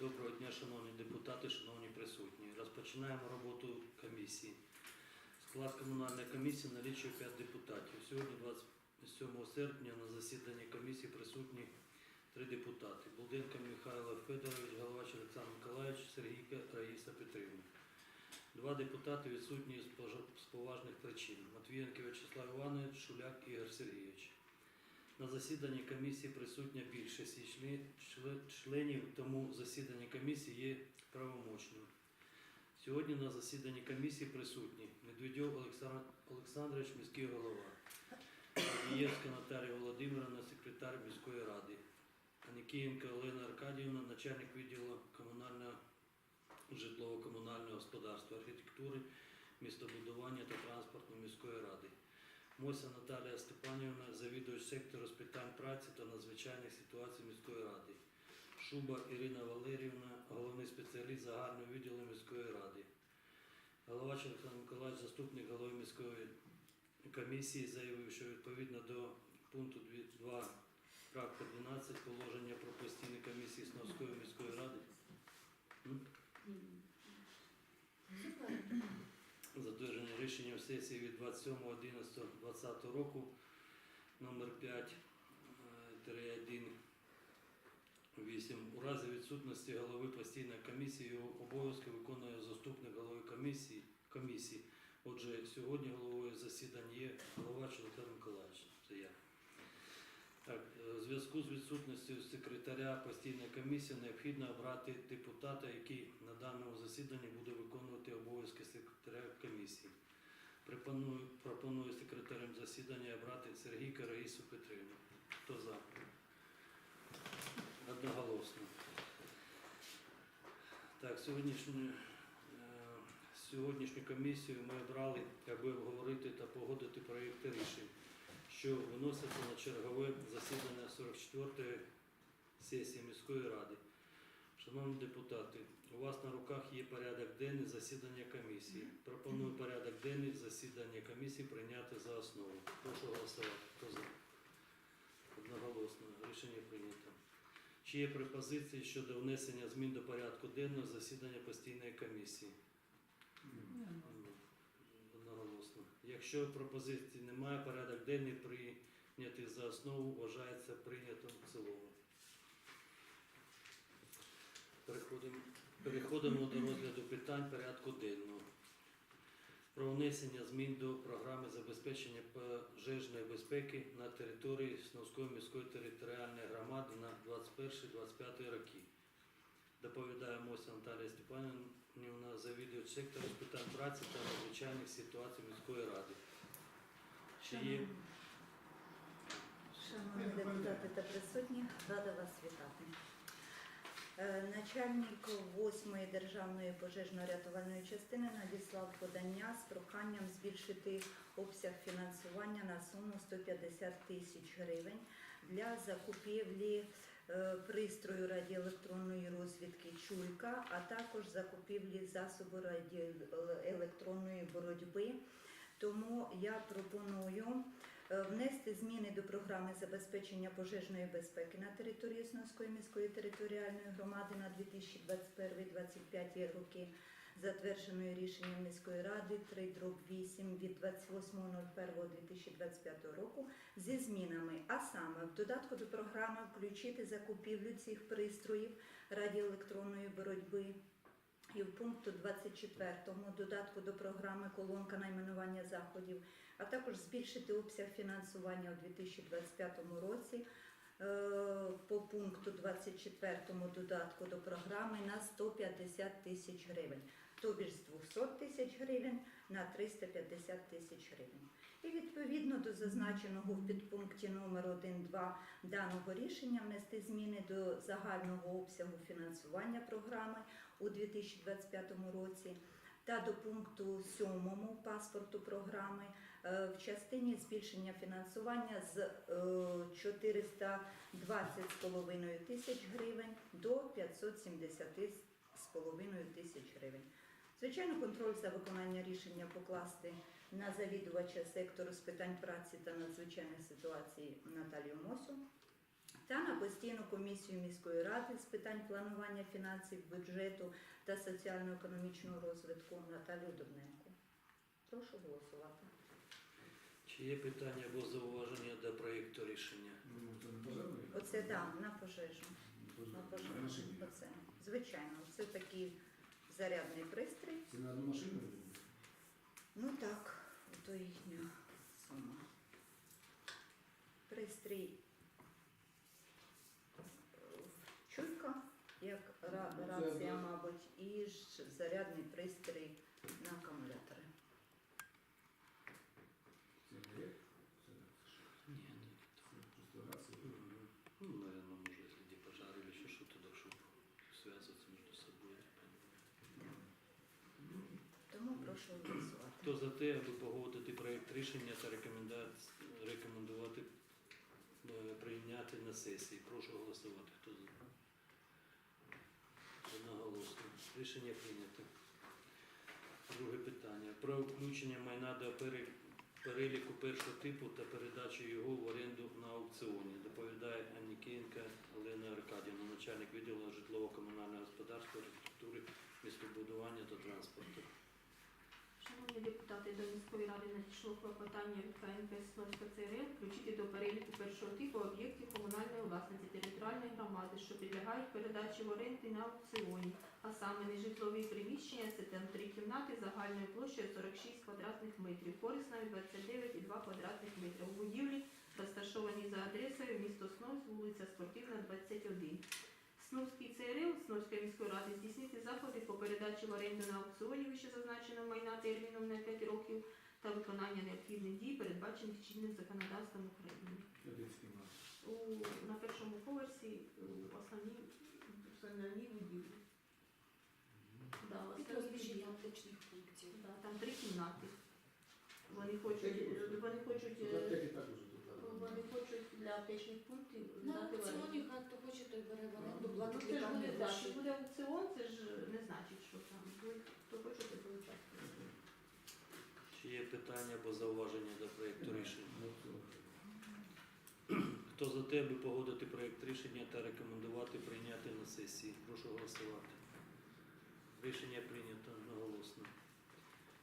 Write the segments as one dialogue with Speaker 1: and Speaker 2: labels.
Speaker 1: Доброго дня, шановні депутати, шановні присутні. Розпочинаємо роботу комісії. Склад комунальної комісії налічує 5 депутатів. Сьогодні, 27 серпня, на засіданні комісії присутні три депутати. Булденко Михайло Федорович, Головач Олександр Миколаївич, Сергійка Раїса Петрівна. Два депутати відсутні з поважних причин. Матвієнко Вячеслав Іванович, Шуляк Ігор Сергійович. На засіданні комісії присутня більшість членів, тому засідання комісії є правомочним. Сьогодні на засіданні комісії присутні Олександр Олександрович, міський голова, Дієвська Наталія Володимировна, секретар міської ради, Аникієнка Олена Аркадіївна, начальник відділу комунального житлово-комунального господарства, архітектури, містобудування та транспорту міської ради. Мося Наталія Степанівна, завідувач сектору з питань праці та надзвичайних ситуацій міської ради. Шуба Ірина Валерівна, головний спеціаліст загального відділу міської ради. Головач Олександр Миколаївич, заступник голови міської комісії, заявив, що відповідно до пункту 2 практика 12 положення про постійні комісії Сновської міської ради. М? затвердження рішенням сесії від 27.11.2020 року номер 5 1 8. У разі відсутності голови постійної комісії його обов'язки виконує заступник голови комісії. комісії. Отже, сьогодні головою засідання є голова Чоловіка Миколаївич. Це я. Так, е, у зв'язку з відсутністю секретаря постійної комісії необхідно обрати депутата, який на даному засіданні буде виконувати обов'язки секретаря комісії. Пропоную, пропоную секретарем засідання обрати Сергійка Раїсу Петрівну. Хто за? Одноголосно. Так, сьогоднішню, е, сьогоднішню комісію ми обрали, аби обговорити та погодити проєкти рішень що виноситься на чергове засідання 44-ї сесії міської ради. Шановні депутати, у вас на руках є порядок денний засідання комісії. Пропоную порядок денний засідання комісії прийняти за основу. Прошу голосувати. Хто за? Одноголосно. Рішення прийнято. Чи є пропозиції щодо внесення змін до порядку денного засідання постійної комісії? Одноголосно. Якщо пропозицій немає, порядок денний прийнятий за основу вважається прийнятим в цілому. Переходимо, переходимо до розгляду питань порядку денного. Про внесення змін до програми забезпечення пожежної безпеки на території Сновської міської територіальної громади на 21-25 роки. Доповідає Мося Наталія Степанівна, завідувач сектору з питань праці та надзвичайних ситуацій міської ради. Чи є
Speaker 2: Шановні депутати та присутні, рада вас вітати. Е, Начальник 8-ї державної пожежно-рятувальної частини надіслав подання з проханням збільшити обсяг фінансування на суму 150 тисяч гривень для закупівлі пристрою радіоелектронної розвідки Чуйка, а також закупівлі засобу радіоелектронної боротьби. Тому я пропоную е, внести зміни до програми забезпечення пожежної безпеки на території Сновської міської територіальної громади на 2021-2025 роки, затвердженої рішенням міської ради 3 8 від 28.01.2025 року зі змінами, а саме в додатку до програми включити закупівлю цих пристроїв радіоелектронної боротьби. І в пункту 24 додатку до програми колонка найменування заходів, а також збільшити обсяг фінансування у 2025 році по пункту 24 додатку до програми на 150 тисяч гривень, тобі ж з 200 тисяч гривень на 350 тисяч гривень. І відповідно до зазначеного в підпункті номер 1.2 даного рішення внести зміни до загального обсягу фінансування програми у 2025 році та до пункту 7 паспорту програми е, в частині збільшення фінансування з е, 420,5 тисяч гривень до 570,5 тисяч гривень. Звичайно, контроль за виконання рішення покласти на завідувача сектору з питань праці та надзвичайних ситуацій Наталію Мосю та на постійну комісію міської ради з питань планування фінансів, бюджету та соціально-економічного розвитку Наталію Дубненко. Прошу голосувати.
Speaker 1: Чи є питання або зауваження до проєкту рішення?
Speaker 3: Ну, пожежний?
Speaker 2: Оце там, на пожежу. На пожежу. Оце. Звичайно, це такий зарядний пристрій.
Speaker 3: Це на одну машину?
Speaker 2: Ну так, ото їхня сума. Пристрій е, чуйка, як ра-
Speaker 3: Ну, це
Speaker 2: рація,
Speaker 3: да.
Speaker 2: Мабуть, і ж зарядний пристрій на акумулятори.
Speaker 3: Це не є? Це
Speaker 1: Ні,
Speaker 3: це просто рація.
Speaker 1: ну, наверное, може, якщо де пожар или ще що тоді, щоб зв'язуватися між собою.
Speaker 2: Тому прошу голосувати.
Speaker 1: Хто за те, аби погодити проєкт рішення та рекомендувати е, прийняти на сесії? Прошу голосувати. Хто за? Одноголосно. Рішення прийнято. Друге питання. Про включення майна до переліку першого типу та передачу його в оренду на аукціоні. Доповідає Анікієнка Олена Аркадівна, начальник відділу житлово-комунального господарства, архітектури, містобудування та транспорту.
Speaker 4: Шановні депутати, до міської ради надійшло клопотання від КНП Сновська ЦРЛ включити до переліку першого типу об'єктів комунальної власності територіальної громади, що підлягають передачі в оренди на аукціоні, а саме нежитлові приміщення, це там три кімнати загальною площею 46 квадратних метрів, корисною 29,2 квадратних метрів. У будівлі розташовані за адресою місто Сновськ, вулиця ЦРЛ міської ради здійснити заходи по передачі в оренду на аукціоні вище зазначеного майна терміном на 5 років та виконання необхідних дій, передбачених чинним законодавством України. У, на першому поверсі у основній, в будівлі. Да,
Speaker 5: Під
Speaker 4: основній
Speaker 5: розміщення
Speaker 4: будівлі.
Speaker 5: аптечних пунктів.
Speaker 4: Да, там три кімнати. Вони хочуть, вони хочуть, е,
Speaker 3: аптеки також.
Speaker 4: Вони хочуть для аптечних пунктів
Speaker 5: На
Speaker 4: дати в оренду.
Speaker 5: аукціоні хай хто хоче, той бере в оренду,
Speaker 4: Ну,
Speaker 5: платить
Speaker 4: це ж
Speaker 5: лікарні
Speaker 4: буде, так,
Speaker 5: гроші.
Speaker 4: що буде аукціон, це ж не значить, що там буде, хто хоче, той буде участвувати.
Speaker 1: Чи є питання або зауваження до проєкту рішення?
Speaker 3: Ну.
Speaker 1: Хто за те, аби погодити проєкт рішення та рекомендувати прийняти на сесії? Прошу голосувати. Рішення прийнято одноголосно.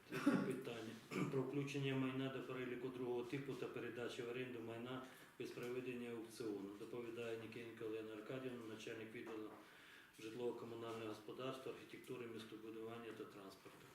Speaker 1: Третє питання. Про включення майна до переліку другого типу та передачі в оренду майна без проведення аукціону. Доповідає Нікенко Олена Аркадівна, начальник відділу житлово-комунального господарства, архітектури, містобудування та транспорту.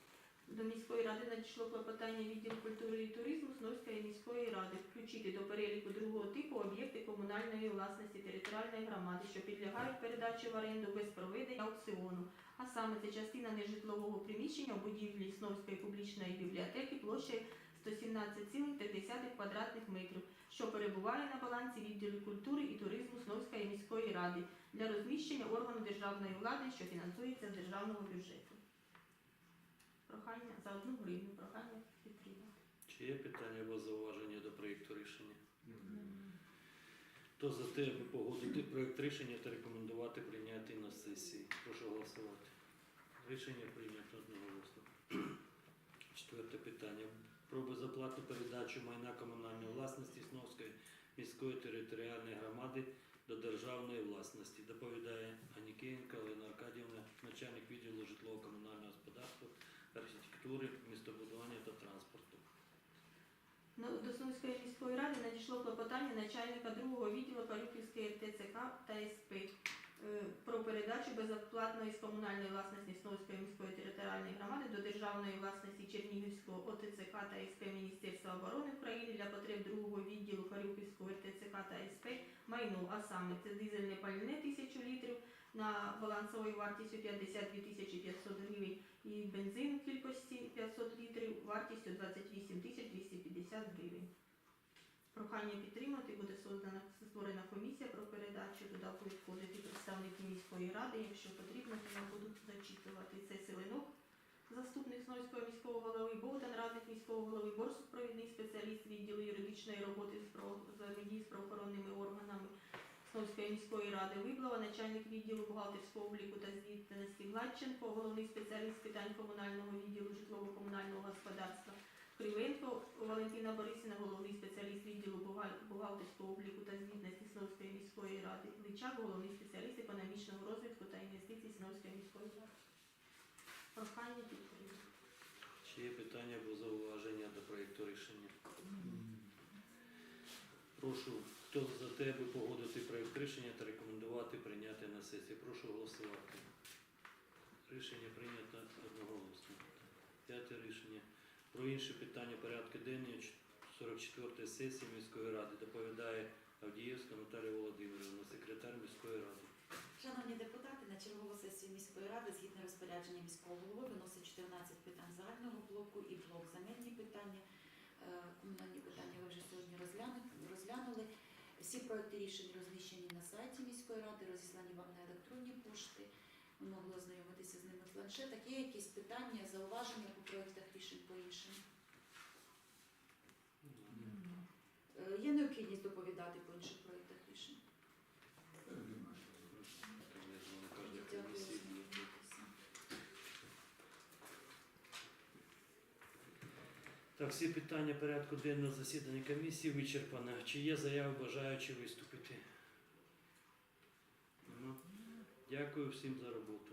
Speaker 4: До міської ради надійшло клопотання відділу культури і туризму Сновської міської ради включити до переліку другого типу об'єкти комунальної власності територіальної громади, що підлягають передачі в оренду без проведення аукціону. А саме це частина нежитлового приміщення у будівлі Сновської публічної бібліотеки площею 117,3 квадратних метрів, що перебуває на балансі відділу культури і туризму Сновської міської ради для розміщення органу державної влади, що фінансується з державного бюджету. Прохання за одну гривню, прохання підтримати.
Speaker 1: Чи є питання або зауваження до проєкту рішення? Хто за те, аби погодити проєкт рішення та рекомендувати прийняти на сесії? Прошу голосувати. Рішення прийнято одноголосно. Четверте питання. Про безоплатну передачу майна комунальної власності Сновської міської територіальної громади до державної власності. Доповідає Анікієнка Олена Аркадівна, начальник відділу житлово-комунального господарства, архітектури, містобудування та транспорту.
Speaker 4: Ну, До Сумської міської ради надійшло клопотання начальника другого відділу Парюківської ТЦК та СП е, про передачу безоплатної з комунальної власності Сновської міської територіальної громади до державної власності Чернігівського ОТЦК та СП Міністерства оборони України для потреб другого відділу Парюківського РТЦК та СП майно, а саме це дизельне пальне 1000 літрів на балансовою вартістю 52 тисячі 500 гривень і бензин в кількості 500 літрів вартістю 28 тисяч 250 гривень. Прохання підтримати буде создана створена комісія про передачу. Туди будуть входити представники міської ради. Якщо потрібно, то я заступник міського голови, Богдан, радник міського голови, Борсук, провідний спеціаліст відділу юридичної роботи з взаємодії з правоохоронними органами Сновської міської ради Виблова, начальник відділу бухгалтерського обліку та звітності Гладченко, головний спеціаліст з питань комунального відділу житлово-комунального господарства, Кривенко Валентина Борисівна, головний спеціаліст відділу бухгалтерського обліку та звітності Сновської міської ради. Личак, головний спеціаліст економічного розвитку та інвестицій Сновської міської ради. Прохання підтримати.
Speaker 1: Чи є питання або зауваження до проєкту рішення? Прошу, хто за те, аби погодити проєкт рішення та рекомендувати прийняти на сесії. Прошу голосувати. Рішення прийнято одноголосно. П'яте рішення. Про інші питання порядку денного 44-ї сесії міської ради доповідає Авдіївська Наталія Володимирівна, секретар міської ради.
Speaker 6: Шановні депутати, на чергову сесію міської ради згідно розпорядження міського голови виносить 14 питань загального блоку і блок земельні питання. Е, Комунальні питання ви вже сьогодні розглянули. Всі проекти рішень розміщені на сайті міської ради, розіслані вам на електронні пошти. Ви могли ознайомитися з ними в планшетах. Є якісь питання, зауваження по проектах рішень по іншим? Е, Є необхідність доповідати по інших проектах рішень?
Speaker 3: Немає.
Speaker 1: На кожній
Speaker 6: Дякую,
Speaker 1: комісії.
Speaker 6: ознайомитися.
Speaker 1: Так, всі питання порядку денного засідання комісії вичерпано. Чи є заяви бажаючі виступити? Дякую всім за роботу.